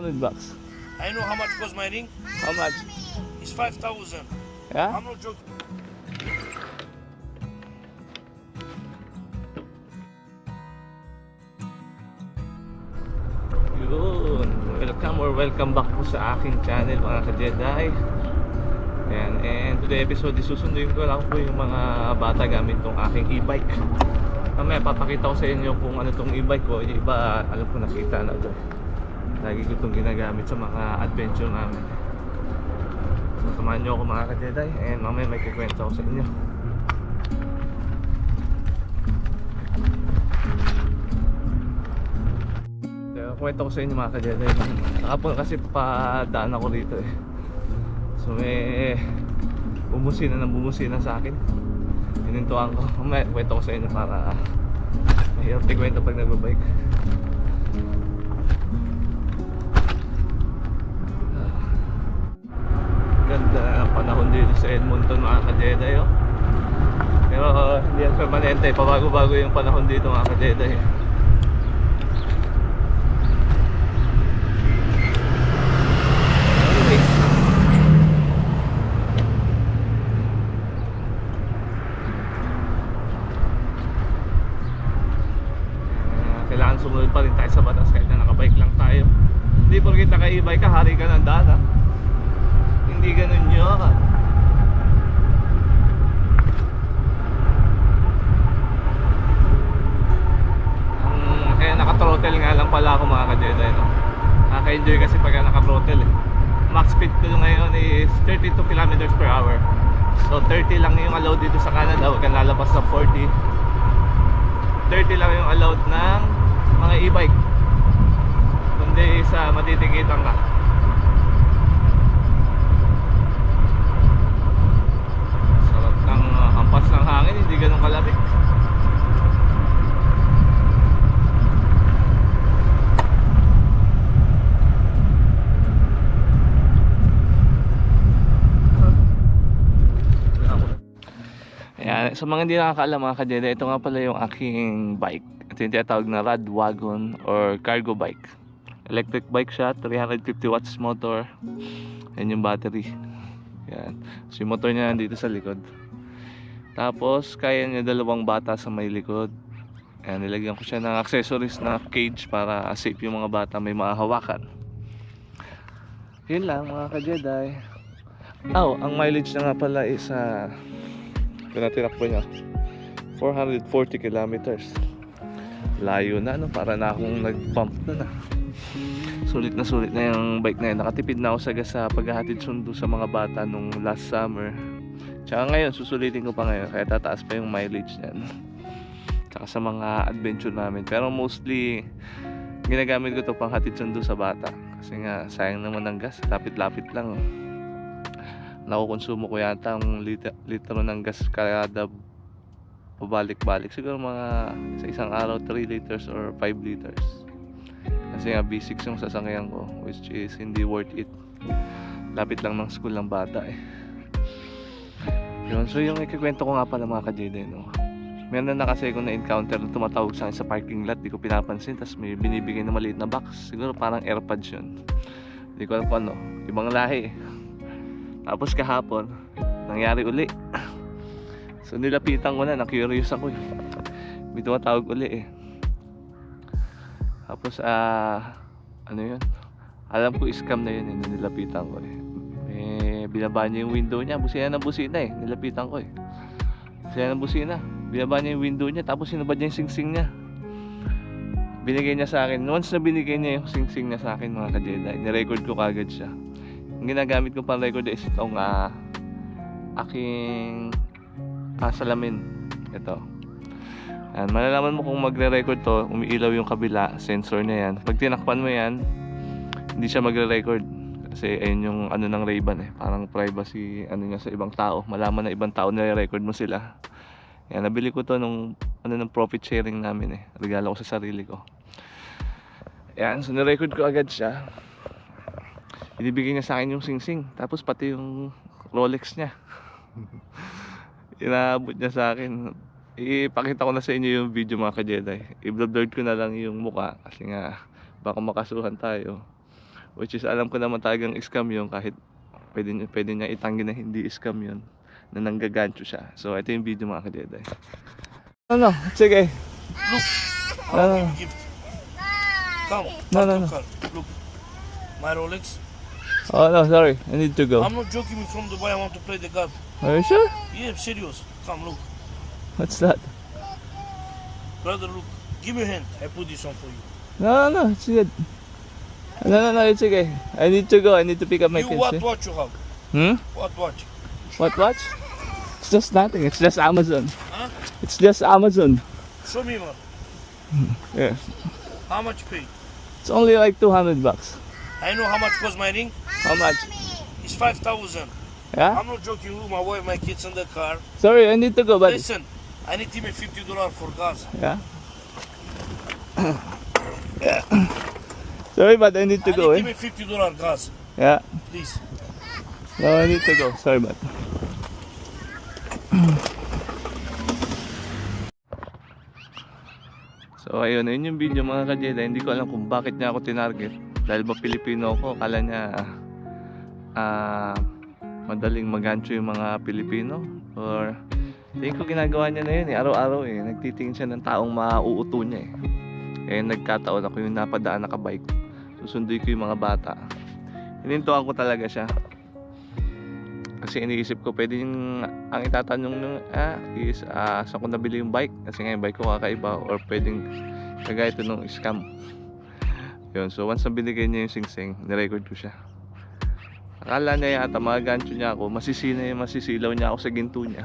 100 bucks. I know how much cost my ring. How much? It's 5,000. Yeah? I'm not joking. Yun. Welcome or welcome back po sa aking channel mga ka-Jedi. Ayan. And today episode isusunduin ko lang po yung mga bata gamit tong aking e-bike. Mamaya papakita ko sa inyo kung ano tong e-bike ko. Yung iba alam ko nakita na to. Lagi ko itong ginagamit sa mga adventure namin. So samahan nyo ako mga ka-Jedi. And mamaya may kukwento ako sa inyo. Kwento ko sa inyo mga ka-Jedi Kahapon kasi padaan ako dito eh So may bumusina ng bumusina sa akin Hinintuan ko May kwento ko sa inyo para Mahirap ikwento pag nagbabike Ganda ng panahon dito sa Edmonton mga ka-Jedi oh. Pero uh, hindi yan permanente Pabago-bago yung panahon dito mga ka-Jedi Ah, kailangan sumunod pa rin tayo sa batas kahit na nakabike lang tayo hindi porkit naka-e-bike ka, hari ka ng daan ha hindi ganun yun Mm, kaya naka-throttle nga lang pala ako mga ka-Jedi no? Nakaka-enjoy kasi pag naka-throttle eh. Max speed ko ngayon is 32 kilometers per hour. So 30 lang yung allowed dito sa Canada, huwag kang lalabas sa 40 30 lang yung allowed ng mga e-bike. Kundi sa matitigitan ka. Sarap ng uh, hampas ng hangin. Hindi ganun kalabig Ayan, sa mga hindi nakakaalam mga kadede, ito nga pala yung aking bike. Ito yung tinatawag na rad wagon or cargo bike. Electric bike siya, 350 watts motor. Yan yung battery. Yan. So yung motor niya nandito sa likod. Tapos, kaya niya dalawang bata sa may likod. Ayan, nilagyan ko siya ng accessories na cage para safe yung mga bata may mahahawakan. Yun lang mga ka-Jedi. Oh, ang mileage na nga pala is uh, tinatinakbo niya. 440 kilometers. Layo na no? Para na akong nag-pump na na. Sulit na sulit na yung bike na yun. Nakatipid na ako sa sa paghahatid sundo sa mga bata nung last summer. Tsaka ngayon susulitin ko pa ngayon kaya tataas pa yung mileage niyan. Tsaka sa mga adventure namin. Pero mostly ginagamit ko to pang hatid sundo sa bata. Kasi nga sayang naman ng gas. Lapit-lapit lang. oh nakukonsumo ko yata ang litro ng gas kada pabalik-balik. Siguro mga sa isang araw 3 liters or 5 liters. Kasi nga B6 yung sasakyan ko which is hindi worth it. Lapit lang ng school ng bata eh. Yun. So yung ikikwento ko nga pala mga ka-JD no? Meron na kasi ako na-encounter na tumatawag sa akin sa parking lot. Di ko pinapansin tapos may binibigay na maliit na box. Siguro parang airpods yun. Hindi ko alam kung ano. Ibang lahi eh tapos kahapon, nangyari uli. So nilapitan ko na, na-curious ako eh. May tumatawag uli eh. Tapos ah, ano yun? Alam ko scam na yun eh, nilapitan ko eh. Eh, binaba niya yung window niya, busina ng busina eh. Nilapitan ko eh. Busina ng busina. Binaba niya yung window niya, tapos sinubad niya yung sing-sing niya. Binigay niya sa akin. Once na binigay niya yung sing-sing niya sa akin mga ka-Jedi, nirecord ko kagad siya ginagamit ko pang record is itong uh, aking uh, salamin. Ito. Ayan, malalaman mo kung magre-record to umiilaw yung kabila sensor niya yan. Pag tinakpan mo yan hindi siya magre-record. Kasi ayun yung ano ng Ray-Ban eh parang privacy ano niya sa ibang tao. Malaman na ibang tao nire-record mo sila. Yan nabili ko to nung ano ng profit sharing namin eh. Regalo ko sa sarili ko. Yan so nirecord ko agad siya Binibigay niya sa akin yung sing-sing. Tapos pati yung Rolex niya. Inaabot niya sa akin. Ipakita ko na sa inyo yung video mga ka-Jedi. I-blurred ko na lang yung muka kasi nga baka makasuhan tayo. Which is alam ko naman talagang scam yun kahit pwede, pwede niya itanggi na hindi scam yun na nanggagancho siya. So ito yung video mga kajeday. Ano, sige. Look, No, no, no. Come, No, no, no. look. My Rolex. Oh no, sorry. I need to go. I'm not joking. From Dubai, I want to play the card. Are you sure? Yeah, serious. Come, look, What's that? brother. Look, give me a hand. I put this on for you. No, no, no. It's good. No, no, no. It's okay. I need to go. I need to pick up my you kids. what eh. watch you have? Hmm? What watch? What watch? It's just nothing. It's just Amazon. Huh? It's just Amazon. Show me, man. Yeah. How much pay? It's only like 200 bucks. I know how much cost my ring. How much? It's five thousand. Yeah? I'm not joking. Look, my wife, my kids in the car. Sorry, I need to go, buddy. Listen, I need to give me fifty dollars for gas. Yeah? yeah. Sorry, but I need to I go, need to give eh? me fifty dollars gas, Yeah. please. No, I need to go. Sorry, but. So ayun, ayun yung video mga kajeda. Hindi ko alam kung bakit niya ako tinarget. Dahil ba Pilipino ako, akala niya ah madaling magancho yung mga Pilipino. Or tingin ko ginagawa niya na yun eh. Araw-araw eh. Nagtitingin siya ng taong mauuto niya eh. Kaya nagkataon ako yung napadaan nakabike. Susunduin ko yung mga bata. Hinintuan ko talaga siya. Kasi iniisip ko, pwede yung, ang itatanong nung, ah, is, ah, saan ko nabili yung bike? Kasi nga yung bike ko kakaiba, or pwedeng, kagaya ito nung scam. Yun, so once na binigay niya yung sing-sing, nirecord ko siya. Akala niya yata, mga gancho niya ako, masisina yung masisilaw niya ako sa ginto niya.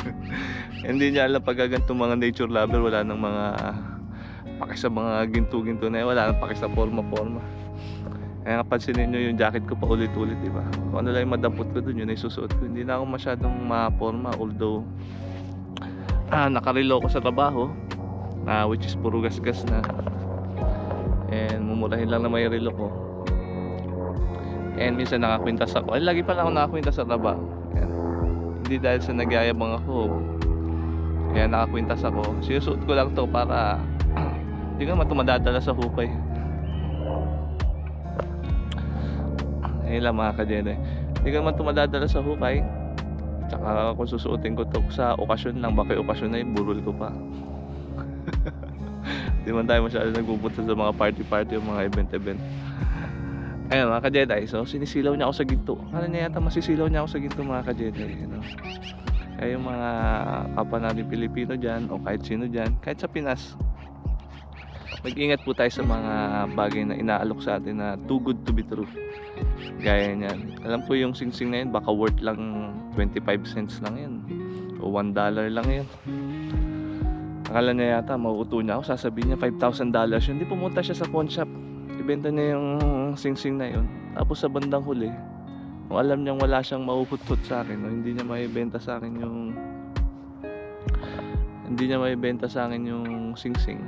Hindi niya alam pag ganito mga nature lover, wala nang mga paki sa mga ginto-ginto na wala nang paki sa forma-forma. Kaya napansin ninyo yung jacket ko pa ulit-ulit, di ba? Kung ano lang yung madampot ko dun, yun ay susuot ko. Hindi na ako masyadong ma-forma, although ah, nakarelo ko sa trabaho, na which is puro gas-gas na. And mumurahin lang na may relo ko. And minsan nakakwintas ako. Ay, lagi pala ako nakakwintas sa trabaho. Ayan. Hindi dahil sa nagyayabang ako. Kaya nakakwintas ako. Sinusuot ko lang to para hindi ka naman tumadadala sa hukay. Ayun lang mga kadede. Hindi ka naman tumadadala sa hukay. Tsaka kung susuotin ko to sa okasyon lang, baka yung okasyon na yun, burol ko pa. Hindi man tayo masyado nagpupunta sa mga party-party o mga event-event. Ayun mga ka-Jedi, so sinisilaw niya ako sa ginto. Ano niya yata masisilaw niya ako sa ginto mga ka-Jedi. You know? Kaya yung mga kapwa natin Pilipino dyan o kahit sino dyan, kahit sa Pinas, mag-ingat po tayo sa mga bagay na inaalok sa atin na too good to be true. Gaya niyan. Alam ko yung singsing na yun, baka worth lang 25 cents lang yun. O 1 dollar lang yun. Akala niya yata, mauuto niya ako, sasabihin niya 5,000 dollars yun. Hindi pumunta siya sa pawn shop. Ibenta niya yung singsing na yun. Tapos sa bandang huli, kung alam niyang wala siyang mahuhutot sa akin, o hindi niya maibenta sa akin yung hindi niya maibenta sa akin yung singsing.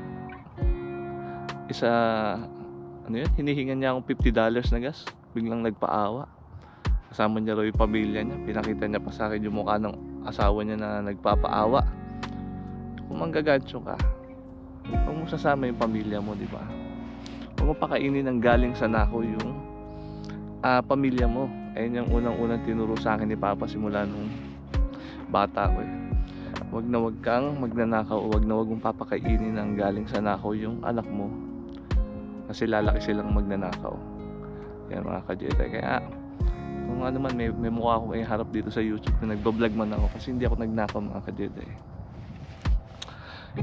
Isa, ano yun, hinihingan niya akong 50 dollars na gas. Biglang nagpaawa. Kasama niya raw yung pamilya niya. Pinakita niya pa sa akin yung mukha ng asawa niya na nagpapaawa. Kung manggagancho ka, huwag mo sasama yung pamilya mo, di ba? Huwag mo pakainin ng galing sa nako yung ah, pamilya mo. Ayun yung unang-unang tinuro sa akin ni Papa simula nung bata ko eh. Huwag na huwag kang magnanakaw o huwag na huwag mong papakainin ng galing sa nakaw yung anak mo. Kasi lalaki silang magnanakaw. Yan mga ka-Jedi. Kaya kung ano man may, may mukha akong iharap dito sa YouTube na nagbablog man ako kasi hindi ako nagnakaw mga ka-Jedi.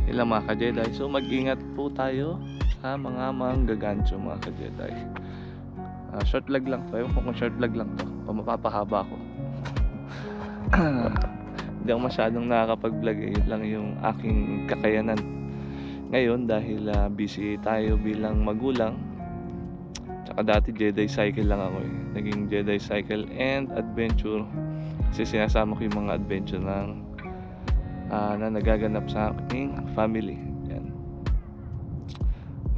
Yan lang mga ka-Jedi. So mag-ingat po tayo sa mga manggagancho mga ka-Jedi. Ah, short vlog lang to. Ewan ko kung short vlog lang to. O mapapahaba ko. Hindi ako masyadong nakakapag-vlog eh. Yun lang yung aking kakayanan. Ngayon dahil ah, busy tayo bilang magulang. Tsaka dati Jedi Cycle lang ako eh. Naging Jedi Cycle and Adventure. Kasi sinasama ko yung mga adventure ng ah, na nagaganap sa aking family.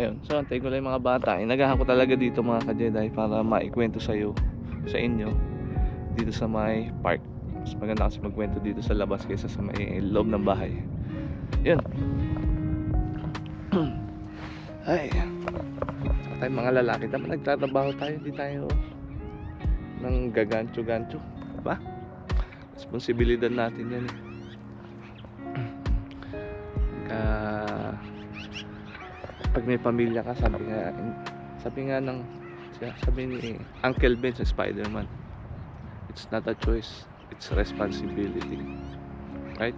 Ayun. So, antayin ko lang mga bata. Inagahan ko talaga dito mga ka-Jedi para maikwento sa'yo, sa inyo, dito sa may park. Mas maganda kasi magkwento dito sa labas kaysa sa may loob ng bahay. Yun. Ay. tayong mga lalaki. Dapat nagtatrabaho tayo, hindi tayo ng gagancho-gancho. Diba? Responsibilidad natin yan. eh. Pag may pamilya ka, sabi nga, sabi nga ng, sabi ni Uncle Ben sa Spider-Man, it's not a choice, it's responsibility. Right?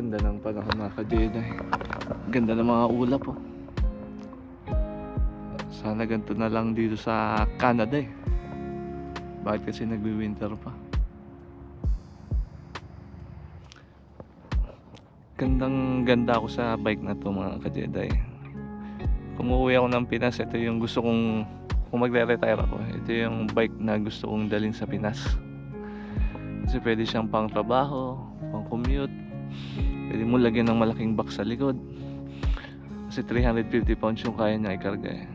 Ganda ng panahon mga ka-Jedi. Ganda ng mga ulap oh. Sana ganito na lang dito sa Canada eh. Bakit kasi nagwi-winter pa? Gandang ganda ako sa bike na to mga ka-Jedi. Kung uuwi ako ng Pinas, ito yung gusto kong kung magre-retire ako, ito yung bike na gusto kong dalhin sa Pinas. Kasi pwede siyang pang trabaho, pang commute, Pwede mo lagyan ng malaking box sa likod. Kasi 350 pounds yung kaya niya ikarga eh.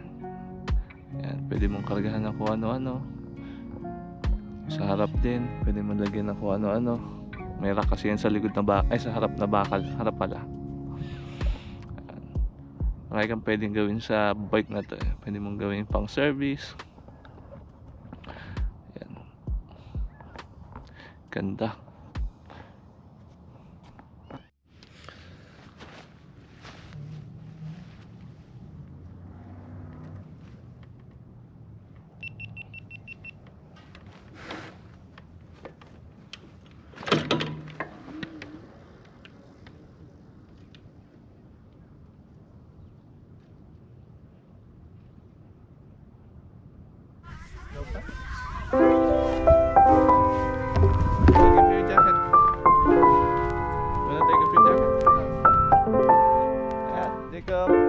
Yan, pwede mong kargahan ng kung ano-ano. Sa harap din, pwede mo lagyan ng kung ano-ano. May rack kasi yan sa likod na bakal, ay sa harap na bakal, harap pala. Yan. Marami kang pwedeng gawin sa bike na to eh. Pwede mong gawin pang service. Yan. Ganda. Jacob.